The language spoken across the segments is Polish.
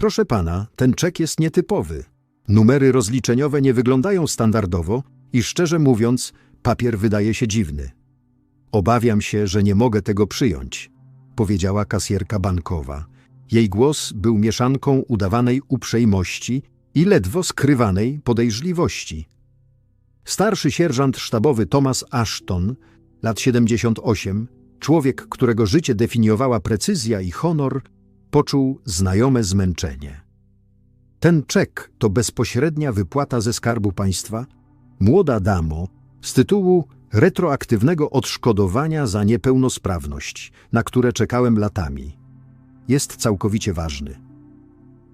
Proszę pana, ten czek jest nietypowy. Numery rozliczeniowe nie wyglądają standardowo i szczerze mówiąc, papier wydaje się dziwny. Obawiam się, że nie mogę tego przyjąć, powiedziała kasjerka bankowa. Jej głos był mieszanką udawanej uprzejmości i ledwo skrywanej podejrzliwości. Starszy sierżant sztabowy Thomas Ashton, lat 78, człowiek, którego życie definiowała precyzja i honor, poczuł znajome zmęczenie. Ten czek to bezpośrednia wypłata ze skarbu państwa, młoda damo, z tytułu retroaktywnego odszkodowania za niepełnosprawność, na które czekałem latami. Jest całkowicie ważny.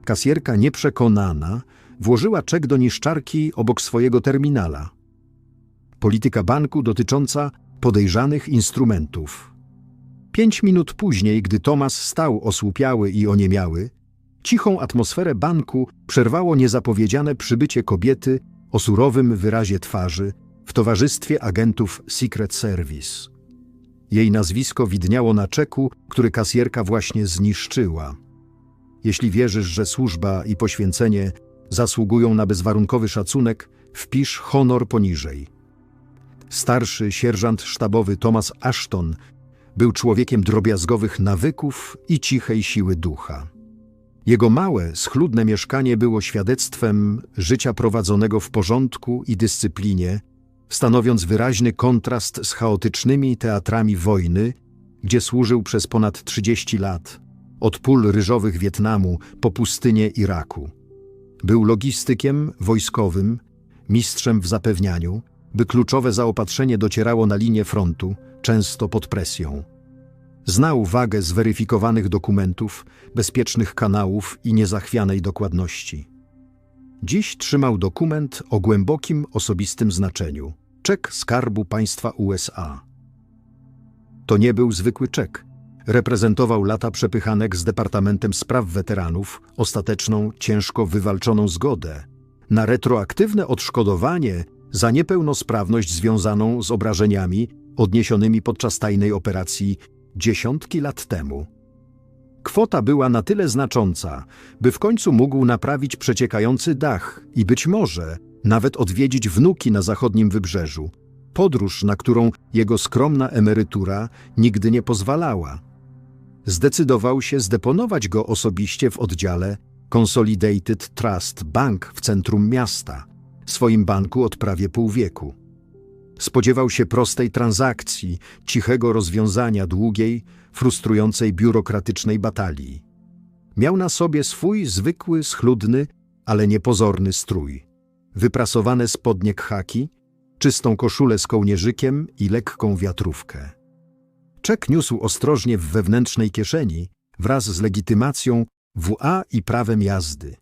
Kasjerka nieprzekonana włożyła czek do niszczarki obok swojego terminala. Polityka banku dotycząca podejrzanych instrumentów. Pięć minut później, gdy Tomas stał osłupiały i oniemiały, cichą atmosferę banku przerwało niezapowiedziane przybycie kobiety o surowym wyrazie twarzy w towarzystwie agentów Secret Service. Jej nazwisko widniało na czeku, który kasjerka właśnie zniszczyła. Jeśli wierzysz, że służba i poświęcenie zasługują na bezwarunkowy szacunek, wpisz honor poniżej. Starszy sierżant sztabowy Thomas Ashton był człowiekiem drobiazgowych nawyków i cichej siły ducha. Jego małe, schludne mieszkanie było świadectwem życia prowadzonego w porządku i dyscyplinie, stanowiąc wyraźny kontrast z chaotycznymi teatrami wojny, gdzie służył przez ponad 30 lat, od pól ryżowych Wietnamu po pustynię Iraku. Był logistykiem wojskowym, mistrzem w zapewnianiu, by kluczowe zaopatrzenie docierało na linię frontu, często pod presją. Znał wagę zweryfikowanych dokumentów, bezpiecznych kanałów i niezachwianej dokładności. Dziś trzymał dokument o głębokim osobistym znaczeniu czek Skarbu Państwa USA. To nie był zwykły czek. Reprezentował lata przepychanek z Departamentem Spraw Weteranów, ostateczną, ciężko wywalczoną zgodę na retroaktywne odszkodowanie za niepełnosprawność związaną z obrażeniami odniesionymi podczas tajnej operacji dziesiątki lat temu. Kwota była na tyle znacząca, by w końcu mógł naprawić przeciekający dach i być może nawet odwiedzić wnuki na zachodnim wybrzeżu, podróż, na którą jego skromna emerytura nigdy nie pozwalała. Zdecydował się zdeponować go osobiście w oddziale Consolidated Trust Bank w centrum miasta, swoim banku od prawie pół wieku. Spodziewał się prostej transakcji, cichego rozwiązania długiej, frustrującej biurokratycznej batalii. Miał na sobie swój zwykły, schludny, ale niepozorny strój. Wyprasowane spodnie khaki, czystą koszulę z kołnierzykiem i lekką wiatrówkę. Czek niósł ostrożnie w wewnętrznej kieszeni wraz z legitymacją WA i prawem jazdy.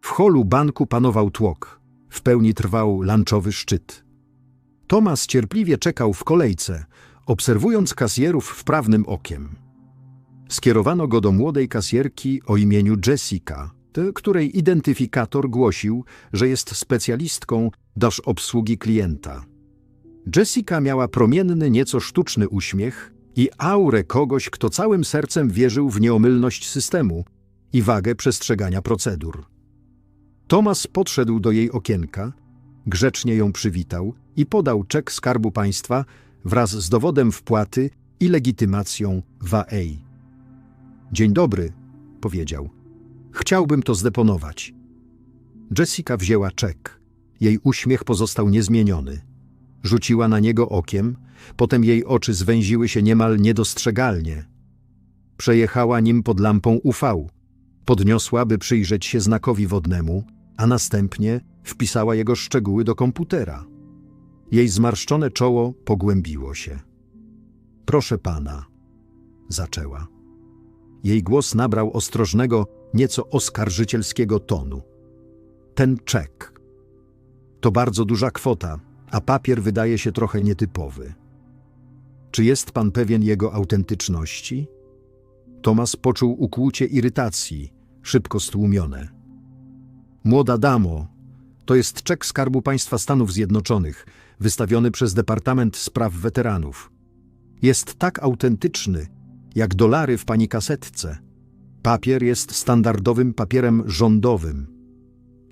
W holu banku panował tłok. W pełni trwał lunchowy szczyt. Tomas cierpliwie czekał w kolejce, obserwując kasjerów wprawnym okiem. Skierowano go do młodej kasjerki o imieniu Jessica, której identyfikator głosił, że jest specjalistką do obsługi klienta. Jessica miała promienny, nieco sztuczny uśmiech i aurę kogoś, kto całym sercem wierzył w nieomylność systemu i wagę przestrzegania procedur. Tomas podszedł do jej okienka, grzecznie ją przywitał i podał czek Skarbu Państwa wraz z dowodem wpłaty i legitymacją WAA. Dzień dobry, powiedział. Chciałbym to zdeponować. Jessica wzięła czek. Jej uśmiech pozostał niezmieniony. Rzuciła na niego okiem, potem jej oczy zwęziły się niemal niedostrzegalnie. Przejechała nim pod lampą UV. Podniosła, by przyjrzeć się znakowi wodnemu, a następnie wpisała jego szczegóły do komputera. Jej zmarszczone czoło pogłębiło się. Proszę pana, zaczęła. Jej głos nabrał ostrożnego, nieco oskarżycielskiego tonu. Ten czek. To bardzo duża kwota, a papier wydaje się trochę nietypowy. Czy jest pan pewien jego autentyczności? Tomas poczuł ukłucie irytacji, szybko stłumione. Młoda damo, to jest czek Skarbu Państwa Stanów Zjednoczonych, wystawiony przez Departament Spraw Weteranów. Jest tak autentyczny, jak dolary w pani kasetce. Papier jest standardowym papierem rządowym.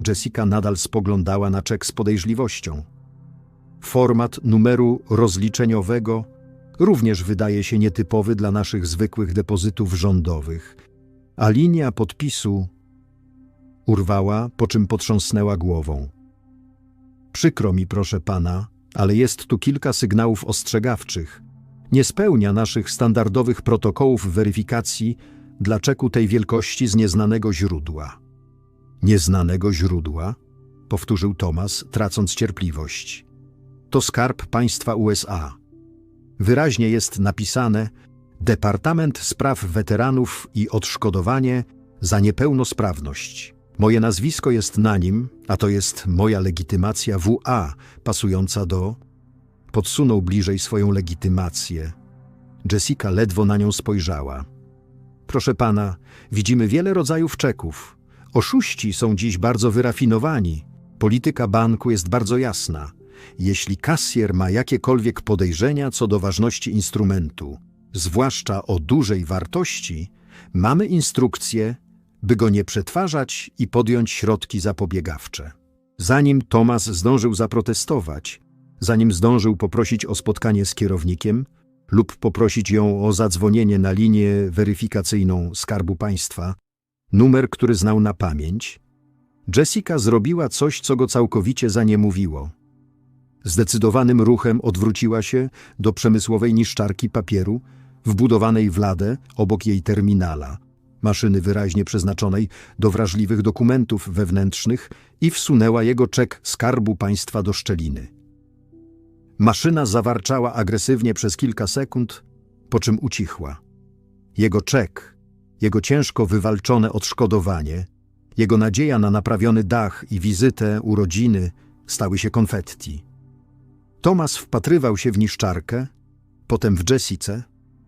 Jessica nadal spoglądała na czek z podejrzliwością. Format numeru rozliczeniowego również wydaje się nietypowy dla naszych zwykłych depozytów rządowych, a linia podpisu urwała, po czym potrząsnęła głową. Przykro mi, proszę pana, ale jest tu kilka sygnałów ostrzegawczych. Nie spełnia naszych standardowych protokołów weryfikacji dla czeku tej wielkości z nieznanego źródła. Nieznanego źródła? Powtórzył Thomas, tracąc cierpliwość. To skarb państwa USA. Wyraźnie jest napisane Departament Spraw Weteranów i Odszkodowanie za niepełnosprawność. Moje nazwisko jest na nim, a to jest moja legitymacja WA, pasująca do. Podsunął bliżej swoją legitymację. Jessica ledwo na nią spojrzała. Proszę pana, widzimy wiele rodzajów czeków. Oszuści są dziś bardzo wyrafinowani. Polityka banku jest bardzo jasna. Jeśli kasjer ma jakiekolwiek podejrzenia co do ważności instrumentu, zwłaszcza o dużej wartości, mamy instrukcję, by go nie przetwarzać i podjąć środki zapobiegawcze. Zanim Tomas zdążył zaprotestować, zanim zdążył poprosić o spotkanie z kierownikiem lub poprosić ją o zadzwonienie na linię weryfikacyjną Skarbu Państwa, numer, który znał na pamięć, Jessica zrobiła coś, co go całkowicie zaniemowiło. Zdecydowanym ruchem odwróciła się do przemysłowej niszczarki papieru, wbudowanej w ladę obok jej terminala, maszyny wyraźnie przeznaczonej do wrażliwych dokumentów wewnętrznych i wsunęła jego czek skarbu państwa do szczeliny. Maszyna zawarczała agresywnie przez kilka sekund, po czym ucichła. Jego czek, jego ciężko wywalczone odszkodowanie, jego nadzieja na naprawiony dach i wizytę urodziny stały się konfetti. Tomas wpatrywał się w niszczarkę, potem w Jessice.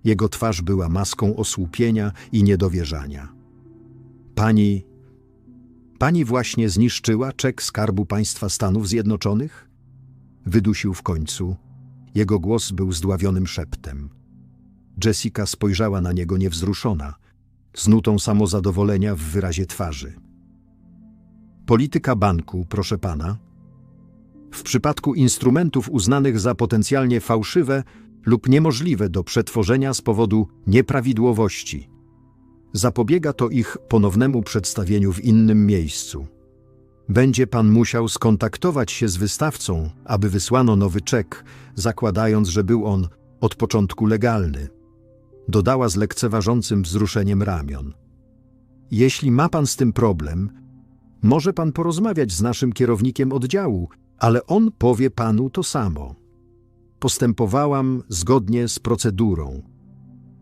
Jego twarz była maską osłupienia i niedowierzania. Pani. Pani właśnie zniszczyła czek skarbu państwa Stanów Zjednoczonych? Wydusił w końcu. Jego głos był zdławionym szeptem. Jessica spojrzała na niego niewzruszona, z nutą samozadowolenia w wyrazie twarzy. Polityka banku, proszę pana, w przypadku instrumentów uznanych za potencjalnie fałszywe lub niemożliwe do przetworzenia z powodu nieprawidłowości. Zapobiega to ich ponownemu przedstawieniu w innym miejscu. Będzie pan musiał skontaktować się z wystawcą, aby wysłano nowy czek, zakładając, że był on od początku legalny. Dodała z lekceważącym wzruszeniem ramion. Jeśli ma pan z tym problem, może pan porozmawiać z naszym kierownikiem oddziału, ale on powie panu to samo. Postępowałam zgodnie z procedurą.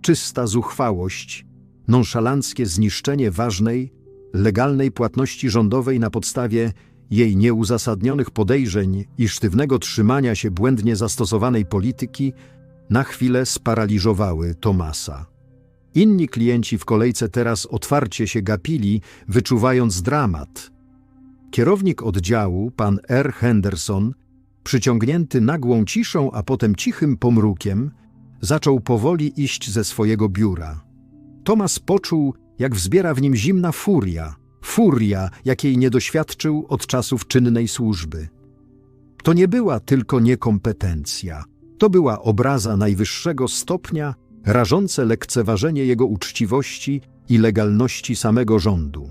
Czysta zuchwałość, nonszalanckie zniszczenie ważnej, legalnej płatności rządowej na podstawie jej nieuzasadnionych podejrzeń i sztywnego trzymania się błędnie zastosowanej polityki na chwilę sparaliżowały Tomasa. Inni klienci w kolejce teraz otwarcie się gapili, wyczuwając dramat. Kierownik oddziału, pan R. Henderson, przyciągnięty nagłą ciszą, a potem cichym pomrukiem, zaczął powoli iść ze swojego biura. Tomas poczuł, jak wzbiera w nim zimna furia, furia, jakiej nie doświadczył od czasów czynnej służby. To nie była tylko niekompetencja, to była obraza najwyższego stopnia, rażące lekceważenie jego uczciwości i legalności samego rządu.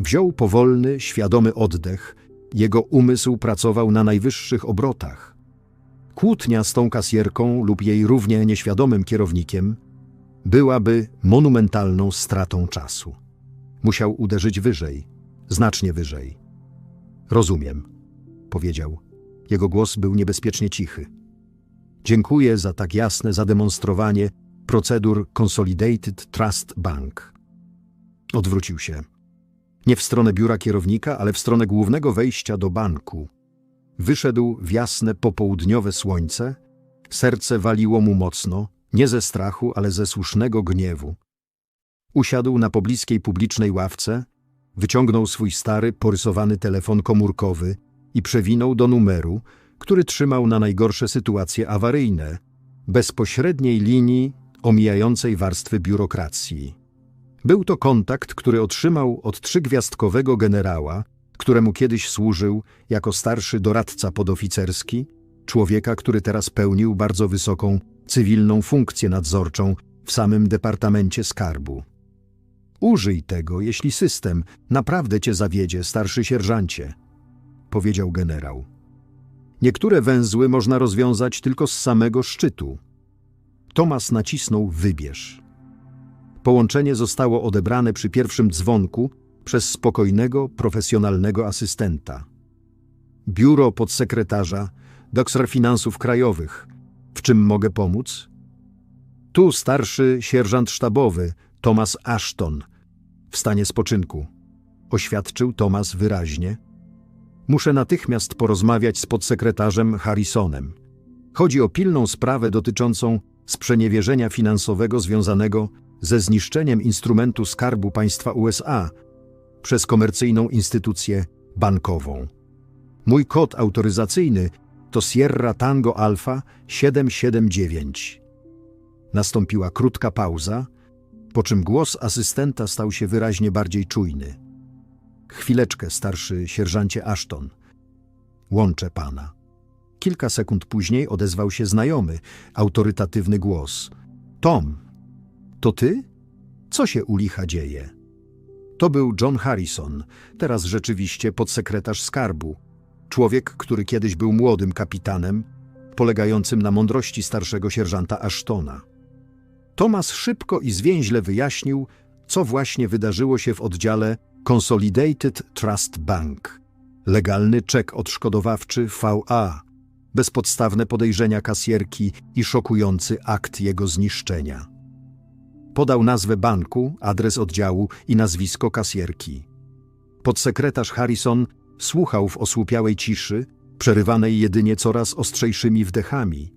Wziął powolny, świadomy oddech, jego umysł pracował na najwyższych obrotach. Kłótnia z tą kasjerką lub jej równie nieświadomym kierownikiem byłaby monumentalną stratą czasu. Musiał uderzyć wyżej, znacznie wyżej. Rozumiem, powiedział. Jego głos był niebezpiecznie cichy. Dziękuję za tak jasne zademonstrowanie procedur Consolidated Trust Bank. Odwrócił się. Nie w stronę biura kierownika, ale w stronę głównego wejścia do banku. Wyszedł w jasne popołudniowe słońce, serce waliło mu mocno, nie ze strachu, ale ze słusznego gniewu. Usiadł na pobliskiej publicznej ławce, wyciągnął swój stary, porysowany telefon komórkowy i przewinął do numeru, który trzymał na najgorsze sytuacje awaryjne, bezpośredniej linii omijającej warstwy biurokracji. Był to kontakt, który otrzymał od trzygwiazdkowego generała, któremu kiedyś służył jako starszy doradca podoficerski, człowieka, który teraz pełnił bardzo wysoką cywilną funkcję nadzorczą w samym Departamencie Skarbu. Użyj tego, jeśli system naprawdę cię zawiedzie, starszy sierżancie, powiedział generał. Niektóre węzły można rozwiązać tylko z samego szczytu. Tomas nacisnął wybierz. Połączenie zostało odebrane przy pierwszym dzwonku przez spokojnego, profesjonalnego asystenta. Biuro podsekretarza, doktor finansów krajowych. W czym mogę pomóc? Tu starszy sierżant sztabowy, Thomas Ashton, w stanie spoczynku. Oświadczył Thomas wyraźnie. Muszę natychmiast porozmawiać z podsekretarzem Harrisonem. Chodzi o pilną sprawę dotyczącą sprzeniewierzenia finansowego związanego ze zniszczeniem instrumentu Skarbu Państwa USA przez komercyjną instytucję bankową. Mój kod autoryzacyjny to Sierra Tango Alpha 779. Nastąpiła krótka pauza, po czym głos asystenta stał się wyraźnie bardziej czujny. Chwileczkę, starszy sierżancie Ashton. Łączę pana. Kilka sekund później odezwał się znajomy, autorytatywny głos. Tom, to ty? Co się u licha dzieje? To był John Harrison, teraz rzeczywiście podsekretarz skarbu. Człowiek, który kiedyś był młodym kapitanem, polegającym na mądrości starszego sierżanta Ashtona. Thomas szybko i zwięźle wyjaśnił, co właśnie wydarzyło się w oddziale Consolidated Trust Bank. Legalny czek odszkodowawczy VA, bezpodstawne podejrzenia kasjerki i szokujący akt jego zniszczenia. Podał nazwę banku, adres oddziału i nazwisko kasjerki. Podsekretarz Harrison słuchał w osłupiałej ciszy, przerywanej jedynie coraz ostrzejszymi wdechami.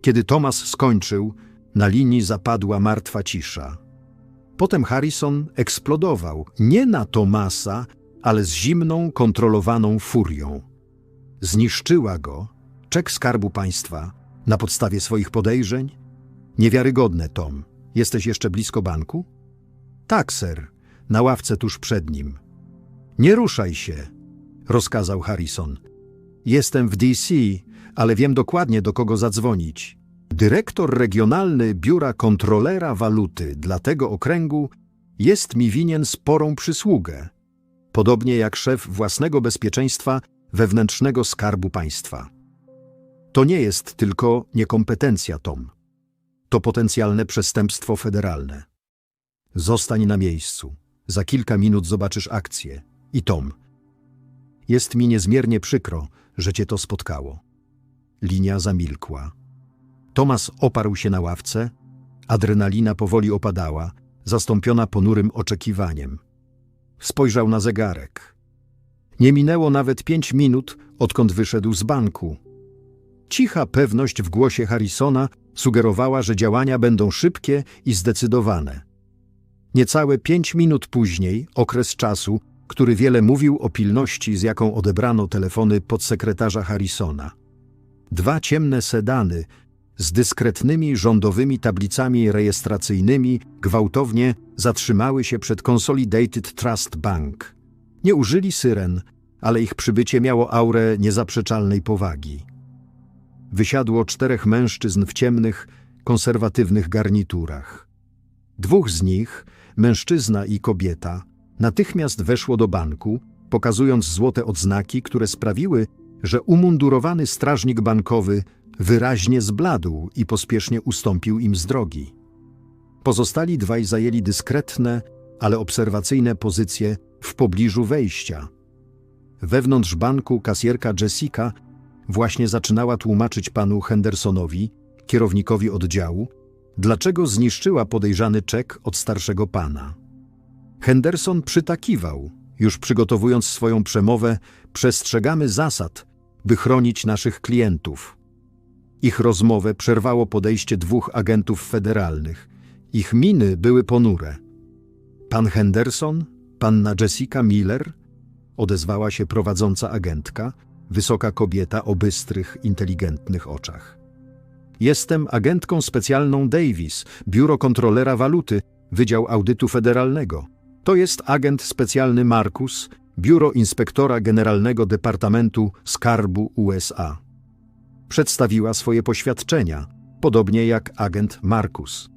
Kiedy Thomas skończył, na linii zapadła martwa cisza. Potem Harrison eksplodował nie na Tomasa, ale z zimną, kontrolowaną furią. Zniszczyła go czek skarbu państwa na podstawie swoich podejrzeń? Niewiarygodne, Tom. Jesteś jeszcze blisko banku? Tak, ser, na ławce tuż przed nim. Nie ruszaj się, rozkazał Harrison. Jestem w DC, ale wiem dokładnie, do kogo zadzwonić. Dyrektor regionalny Biura Kontrolera Waluty dla tego okręgu jest mi winien sporą przysługę, podobnie jak szef własnego bezpieczeństwa wewnętrznego skarbu państwa. To nie jest tylko niekompetencja, Tom. To potencjalne przestępstwo federalne. Zostań na miejscu. Za kilka minut zobaczysz akcję. I Tom. Jest mi niezmiernie przykro, że cię to spotkało. Linia zamilkła. Tomas oparł się na ławce, adrenalina powoli opadała, zastąpiona ponurym oczekiwaniem. Spojrzał na zegarek. Nie minęło nawet pięć minut, odkąd wyszedł z banku. Cicha pewność w głosie Harrisona sugerowała, że działania będą szybkie i zdecydowane. Niecałe pięć minut później, okres czasu, który wiele mówił o pilności, z jaką odebrano telefony podsekretarza Harrisona. Dwa ciemne sedany z dyskretnymi rządowymi tablicami rejestracyjnymi gwałtownie zatrzymały się przed Consolidated Trust Bank. Nie użyli syren, ale ich przybycie miało aurę niezaprzeczalnej powagi. Wysiadło czterech mężczyzn w ciemnych, konserwatywnych garniturach. Dwóch z nich, mężczyzna i kobieta, natychmiast weszło do banku, pokazując złote odznaki, które sprawiły, że umundurowany strażnik bankowy wyraźnie zbladł i pospiesznie ustąpił im z drogi. Pozostali dwaj zajęli dyskretne, ale obserwacyjne pozycje w pobliżu wejścia. Wewnątrz banku kasjerka Jessica właśnie zaczynała tłumaczyć panu Hendersonowi, kierownikowi oddziału, dlaczego zniszczyła podejrzany czek od starszego pana. Henderson przytakiwał, już przygotowując swoją przemowę, przestrzegamy zasad, by chronić naszych klientów. Ich rozmowę przerwało podejście dwóch agentów federalnych. Ich miny były ponure. Pan Henderson, panna Jessica Miller, odezwała się prowadząca agentka, wysoka kobieta o bystrych, inteligentnych oczach. Jestem agentką specjalną Davis, biuro kontrolera waluty, Wydział Audytu Federalnego. To jest agent specjalny Markus, Biuro Inspektora Generalnego Departamentu Skarbu USA. Przedstawiła swoje poświadczenia, podobnie jak agent Markus.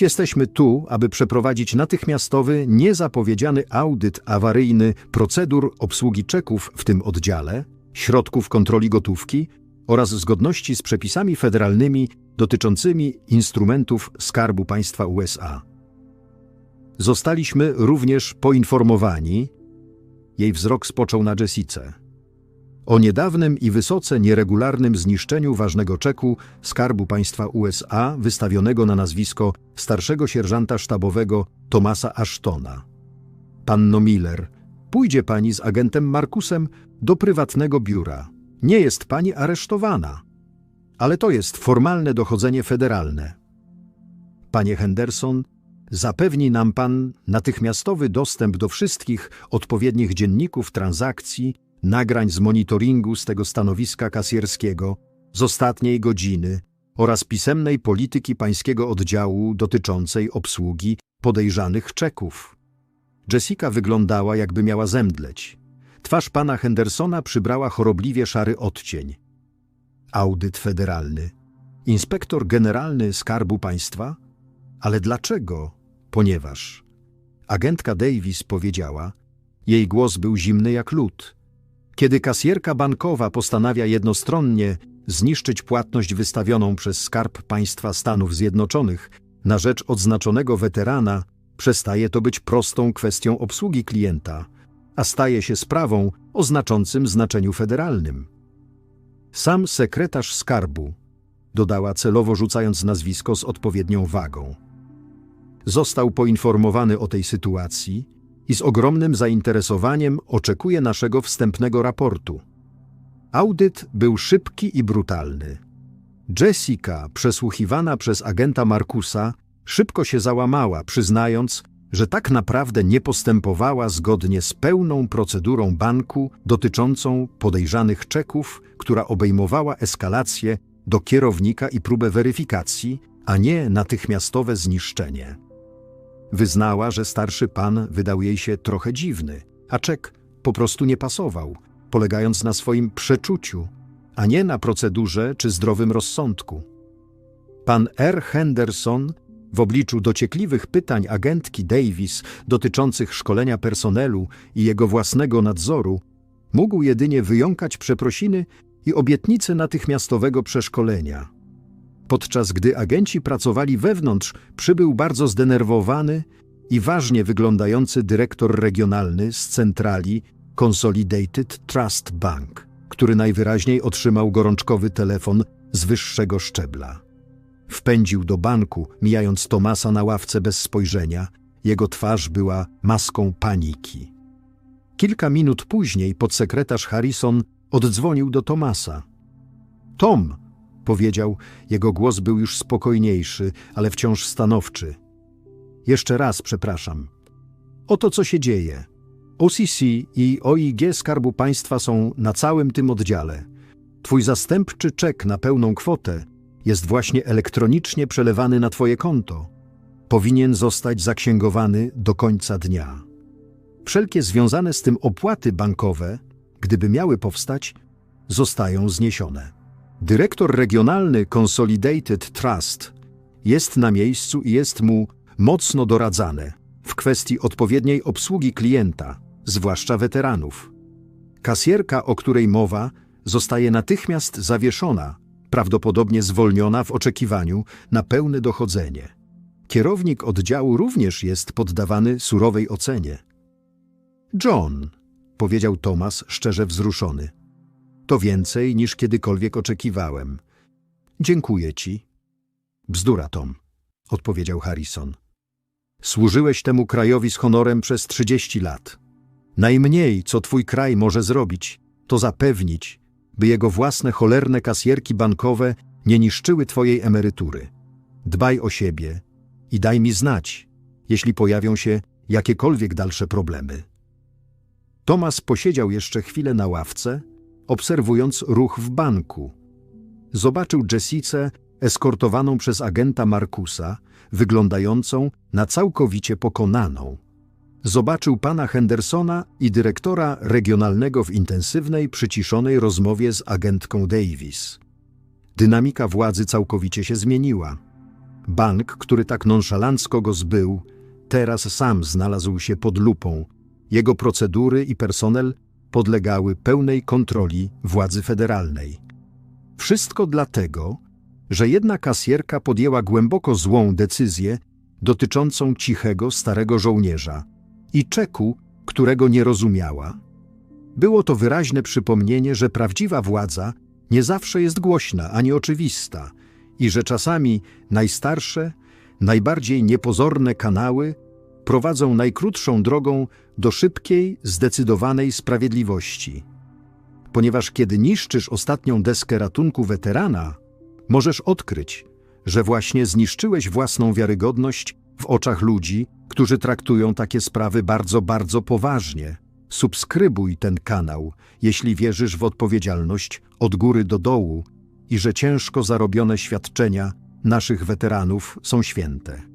Jesteśmy tu, aby przeprowadzić natychmiastowy, niezapowiedziany audyt awaryjny procedur obsługi czeków w tym oddziale, środków kontroli gotówki oraz zgodności z przepisami federalnymi dotyczącymi instrumentów Skarbu Państwa USA. Zostaliśmy również poinformowani, jej wzrok spoczął na Jessice, o niedawnym i wysoce nieregularnym zniszczeniu ważnego czeku Skarbu Państwa USA wystawionego na nazwisko starszego sierżanta sztabowego Tomasa Ashtona. Panno Miller, pójdzie pani z agentem Markusem do prywatnego biura. Nie jest pani aresztowana, ale to jest formalne dochodzenie federalne. Panie Henderson, zapewni nam pan natychmiastowy dostęp do wszystkich odpowiednich dzienników transakcji, nagrań z monitoringu z tego stanowiska kasjerskiego, z ostatniej godziny oraz pisemnej polityki pańskiego oddziału dotyczącej obsługi podejrzanych czeków. Jessica wyglądała, jakby miała zemdleć. Twarz pana Hendersona przybrała chorobliwie szary odcień. Audyt federalny. Inspektor generalny Skarbu Państwa? Ale dlaczego? Ponieważ. Agentka Davis powiedziała, jej głos był zimny jak lód. Kiedy kasjerka bankowa postanawia jednostronnie zniszczyć płatność wystawioną przez Skarb Państwa Stanów Zjednoczonych na rzecz odznaczonego weterana, przestaje to być prostą kwestią obsługi klienta, a staje się sprawą o znaczącym znaczeniu federalnym. Sam sekretarz skarbu, dodała celowo rzucając nazwisko z odpowiednią wagą. Został poinformowany o tej sytuacji i z ogromnym zainteresowaniem oczekuje naszego wstępnego raportu. Audyt był szybki i brutalny. Jessica, przesłuchiwana przez agenta Markusa, szybko się załamała, przyznając, że tak naprawdę nie postępowała zgodnie z pełną procedurą banku dotyczącą podejrzanych czeków, która obejmowała eskalację do kierownika i próbę weryfikacji, a nie natychmiastowe zniszczenie. Wyznała, że starszy pan wydał jej się trochę dziwny, a czek po prostu nie pasował, polegając na swoim przeczuciu, a nie na procedurze czy zdrowym rozsądku. Pan R. Henderson w obliczu dociekliwych pytań agentki Davis dotyczących szkolenia personelu i jego własnego nadzoru, mógł jedynie wyjąkać przeprosiny i obietnice natychmiastowego przeszkolenia. Podczas gdy agenci pracowali wewnątrz, przybył bardzo zdenerwowany i ważnie wyglądający dyrektor regionalny z centrali Consolidated Trust Bank, który najwyraźniej otrzymał gorączkowy telefon z wyższego szczebla. Wpędził do banku, mijając Tomasa na ławce bez spojrzenia. Jego twarz była maską paniki. Kilka minut później podsekretarz Harrison oddzwonił do Tomasa. Tom, powiedział, jego głos był już spokojniejszy, ale wciąż stanowczy. Jeszcze raz przepraszam. Oto co się dzieje. OCC i OIG Skarbu Państwa są na całym tym oddziale. Twój zastępczy czek na pełną kwotę jest właśnie elektronicznie przelewany na Twoje konto. Powinien zostać zaksięgowany do końca dnia. Wszelkie związane z tym opłaty bankowe, gdyby miały powstać, zostają zniesione. Dyrektor regionalny Consolidated Trust jest na miejscu i jest mu mocno doradzane w kwestii odpowiedniej obsługi klienta, zwłaszcza weteranów. Kasjerka, o której mowa, zostaje natychmiast zawieszona prawdopodobnie zwolniona w oczekiwaniu na pełne dochodzenie. Kierownik oddziału również jest poddawany surowej ocenie. John, powiedział Thomas szczerze wzruszony. To więcej niż kiedykolwiek oczekiwałem. Dziękuję ci. Bzdura, Tom, odpowiedział Harrison. Służyłeś temu krajowi z honorem przez trzydzieści lat. Najmniej, co twój kraj może zrobić, to zapewnić, by jego własne cholerne kasjerki bankowe nie niszczyły twojej emerytury. Dbaj o siebie i daj mi znać, jeśli pojawią się jakiekolwiek dalsze problemy. Tomas posiedział jeszcze chwilę na ławce, obserwując ruch w banku. Zobaczył Jessicę eskortowaną przez agenta Markusa, wyglądającą na całkowicie pokonaną. Zobaczył pana Hendersona i dyrektora regionalnego w intensywnej, przyciszonej rozmowie z agentką Davis. Dynamika władzy całkowicie się zmieniła. Bank, który tak nonszalancko go zbył, teraz sam znalazł się pod lupą. Jego procedury i personel podlegały pełnej kontroli władzy federalnej. Wszystko dlatego, że jedna kasjerka podjęła głęboko złą decyzję dotyczącą cichego starego żołnierza i czeku, którego nie rozumiała. Było to wyraźne przypomnienie, że prawdziwa władza nie zawsze jest głośna ani oczywista i że czasami najstarsze, najbardziej niepozorne kanały prowadzą najkrótszą drogą do szybkiej, zdecydowanej sprawiedliwości. Ponieważ kiedy niszczysz ostatnią deskę ratunku weterana, możesz odkryć, że właśnie zniszczyłeś własną wiarygodność w oczach ludzi, którzy traktują takie sprawy bardzo, bardzo poważnie. Subskrybuj ten kanał, jeśli wierzysz w odpowiedzialność od góry do dołu i że ciężko zarobione świadczenia naszych weteranów są święte.